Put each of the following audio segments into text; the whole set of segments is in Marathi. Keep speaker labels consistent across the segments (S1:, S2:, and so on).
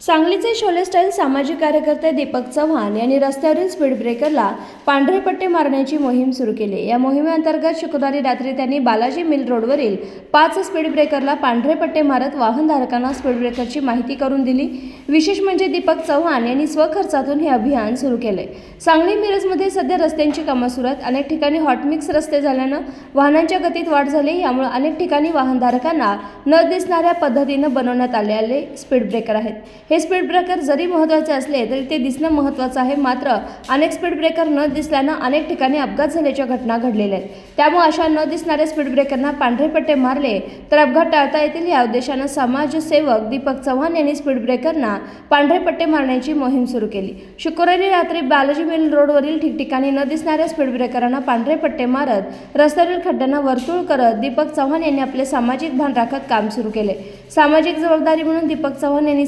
S1: सांगलीचे शोले स्टाईल सामाजिक कार्यकर्ते दीपक चव्हाण यांनी रस्त्यावरील स्पीड ब्रेकरला पांढरे पट्टे मारण्याची मोहीम सुरू केली. या मोहिमेअंतर्गत शुक्रवारी रात्री त्यांनी बालाजी मिल रोडवरील पाच स्पीड ब्रेकरला पांढरे पट्टे मारत वाहनधारकांना स्पीड ब्रेकरची माहिती करून दिली. विशेष म्हणजे दीपक चव्हाण यांनी स्वखर्चातून हे अभियान सुरू केले. सांगली मिरजमध्ये सध्या रस्त्यांची कामं सुरू आहेत. अनेक ठिकाणी हॉटमिक्स रस्ते झाल्यानं वाहनांच्या गतीत वाढ झाली. यामुळे अनेक ठिकाणी वाहनधारकांना न दिसणाऱ्या पद्धतीनं बनवण्यात आलेले स्पीड ब्रेकर आहेत. हे स्पीड ब्रेकर जरी महत्त्वाचे असले तरी ते दिसणं महत्त्वाचं आहे. मात्र अनेक स्पीड ब्रेकर न दिसल्यानं अनेक ठिकाणी अपघात झाल्याच्या घटना घडलेल्या आहेत. त्यामुळे अशा न दिसणाऱ्या स्पीड ब्रेकरना पांढरे पट्टे मारले तर अपघात टाळता येतील या उद्देशानं समाजसेवक दीपक चव्हाण यांनी स्पीड ब्रेकरना पांढरे पट्टे मारण्याची मोहीम सुरू केली. शुक्रवारी रात्री बालाजी मिल रोडवरील ठिकठिकाणी न दिसणाऱ्या स्पीड ब्रेकरांना पांढरे पट्टे मारत रस्त्यावरील खड्ड्यांना वर्तुळ करत दीपक चव्हाण यांनी आपले सामाजिक भान राखत काम सुरू केले. सामाजिक जबाबदारी म्हणून दीपक चव्हाण यांनी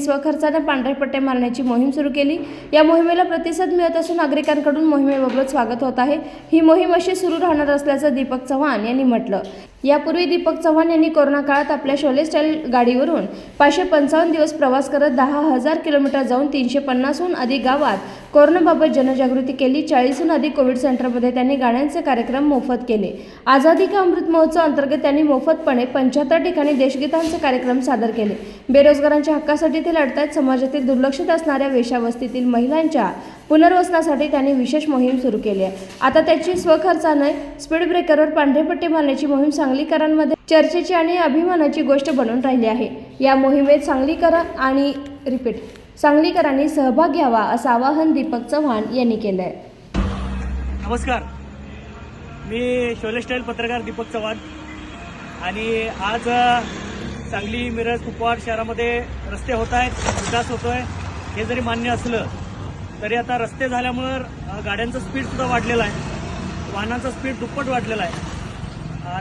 S1: स्वखर्चाने पांढरे पट्टे मारण्याची मोहीम सुरू केली. या मोहिमेला प्रतिसाद मिळत असून नागरिकांकडून मोहिमेबाबत स्वागत होत आहे. ही मोहीम अशी सुरू राहणार असल्याचं दीपक चव्हाण यांनी म्हटलं. यापूर्वी दीपक चव्हाण यांनी कोरोना काळात आपल्या शोले स्टाईल गाडीवरून पाचशे पंचावन्न दिवस प्रवास करत दहा हजार किलोमीटर जाऊन तीनशे पन्नासहून अधिक गावात कोरोनाबाबत जनजागृती केली. चाळीसहून अधिक कोविड सेंटरमध्ये त्यांनी गाण्यांचे कार्यक्रम मोफत केले. आझादी का अमृत महोत्सव अंतर्गत त्यांनी मोफतपणे पंच्याहत्तर ठिकाणी देशगीतांचे कार्यक्रम सादर केले. बेरोजगारांच्या हक्कासाठी ते लढतायत. समाजातील दुर्लक्षित असणाऱ्या वेशावस्तीतील महिलांच्या पुनर्वसनासाठी त्यांनी विशेष मोहीम सुरू केली आहे. आता त्याची स्वखर्चाने स्पीड ब्रेकरवर पांढरेपट्टी मारण्याची मोहीम सांगलीकरांमध्ये चर्चेची आणि अभिमानाची गोष्ट बनून राहिली आहे. या मोहिमेत सांगलीकर आणि रिपीट सांगलीकरांनी सहभाग घ्यावा असं आवाहन दीपक चव्हाण यांनी केलं आहे
S2: नमस्कार. मी शोले स्टाईल पत्रकार दीपक चव्हाण. आणि आज सांगली मिरज कुपवाड शहरामध्ये रस्ते होत आहेत विकास होतोय हे जरी मान्य असलं तरी आता रस्ते झाल्यामुळं गाड्यांचं स्पीड सुद्धा वाढलेलं आहे. वाहनांचा स्पीड दुप्पट वाढलेला आहे.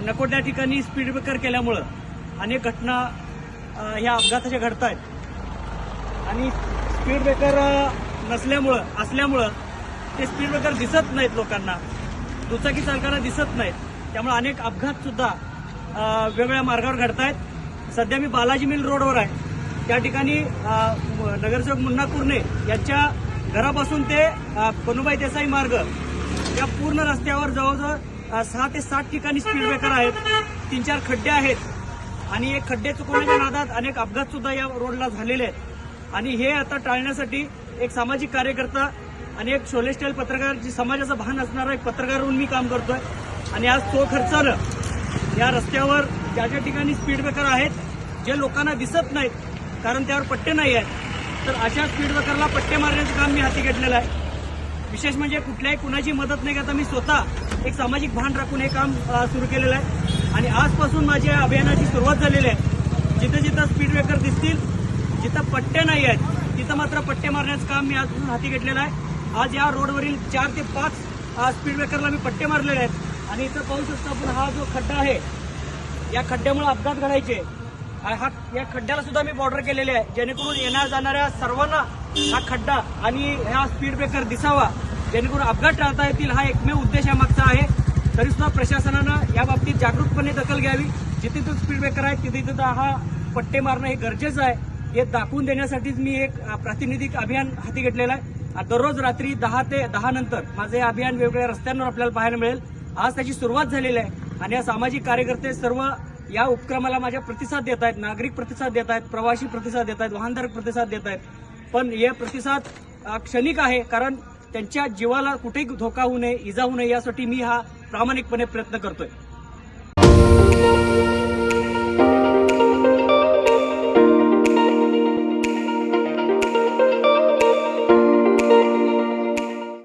S2: नको त्या ठिकाणी स्पीड ब्रेकर केल्यामुळं अनेक घटना ह्या अपघाताच्या घडत आहेत आणि स्पीड ब्रेकर नसल्यामुळं असल्यामुळं ते स्पीड ब्रेकर दिसत नाहीत लोकांना. दुचाकी चालकांना दिसत नाहीत. त्यामुळे अनेक अपघात सुद्धा वेगवेगळ्या मार्गावर घडत आहेत सध्या मी बालाजी मिल रोडवर आहे. त्या ठिकाणी नगरसेवक मुन्ना कुर्णे यांच्या घरापासून ते पनुबाई देसाई मार्ग या पूर्ण रस्त्यावर जवळजवळ सहा ते सात ठिकाणी स्पीड ब्रेकर आहेत. तीन चार खड्डे आहेत. आणि एक खड्डे चुकवण्याच्या नादात अनेक अपघात सुद्धा या रोडला झालेले आहेत. आणि हे आता टाळण्यासाठी एक सामाजिक कार्यकर्ता आणि एक शोले स्टाईल पत्रकार जी समाजाचं भान असणारा एक पत्रकार म्हणून मी काम करतोय. आणि आज तो खर्चानं या रस्त्यावर ज्या ज्या ठिकाणी स्पीड ब्रेकर आहेत जे लोकांना दिसत नाहीत कारण त्यावर पट्टे नाही आहेत तर अशा स्पीड ब्रेकरला पट्टे मारण्याचं काम मी हाती घेतलेलं आहे. विशेष म्हणजे कुठल्याही कुणाची मदत नाही करता मी स्वतः एक सामाजिक भान राखून हे काम सुरू केलेलं आहे. आणि आजपासून माझ्या अभियानाची सुरुवात झालेली आहे. जिथं जिथं स्पीड ब्रेकर दिसतील जिथं पट्टे नाही आहेत तिथं मात्र पट्टे मारण्याचं काम मी आजपासून हाती घेतलेलं आहे. आज या रोडवरील चार ते पाच स्पीड ब्रेकरला मी पट्टे मारलेले आहेत. आणि इथं पाहू शकतो आपण हा जो खड्डा आहे या खड्ड्यामुळे अपघात घडायचे. हा या खड्ड्याला सुद्धा मी बॉर्डर केलेले आहे. जेणेकरून येण्या जाणाऱ्या सर्वांना हा खड्डा आणि हा स्पीड ब्रेकर दिसावा. जेणेकरून अपघात टाळता येतील हा एकमेव उद्देश या मागचा आहे. तरी सुद्धा प्रशासनानं या बाबतीत जागरूकपणे दखल घ्यावी. जिथे तो स्पीड ब्रेकर आहे तिथे तिथं हा पट्टे मारणं हे गरजेचं आहे. हे दाखवून देण्यासाठीच मी एक प्रातिनिधिक अभियान हाती घेतलेलं आहे. दररोज रात्री दहा ते दहा नंतर माझे हे अभियान वेगवेगळ्या रस्त्यांवर आपल्याला पाहायला मिळेल. आज त्याची सुरुवात झालेली आहे आणि या सामाजिक कार्यकर्ते सर्व या उपक्रमाला माझ्या प्रतिसाद देत आहेत नागरिक प्रतिसाद देत आहेत प्रवासी प्रतिसाद देत आहेत वाहनधारक प्रतिसाद देत आहेत. पण हे प्रतिसाद क्षणिक आहे कारण त्यांच्या जीवाला कुठेही धोका होऊ नये इजा होऊ नये यासाठी मी हा प्रामाणिकपणे प्रयत्न करतोय.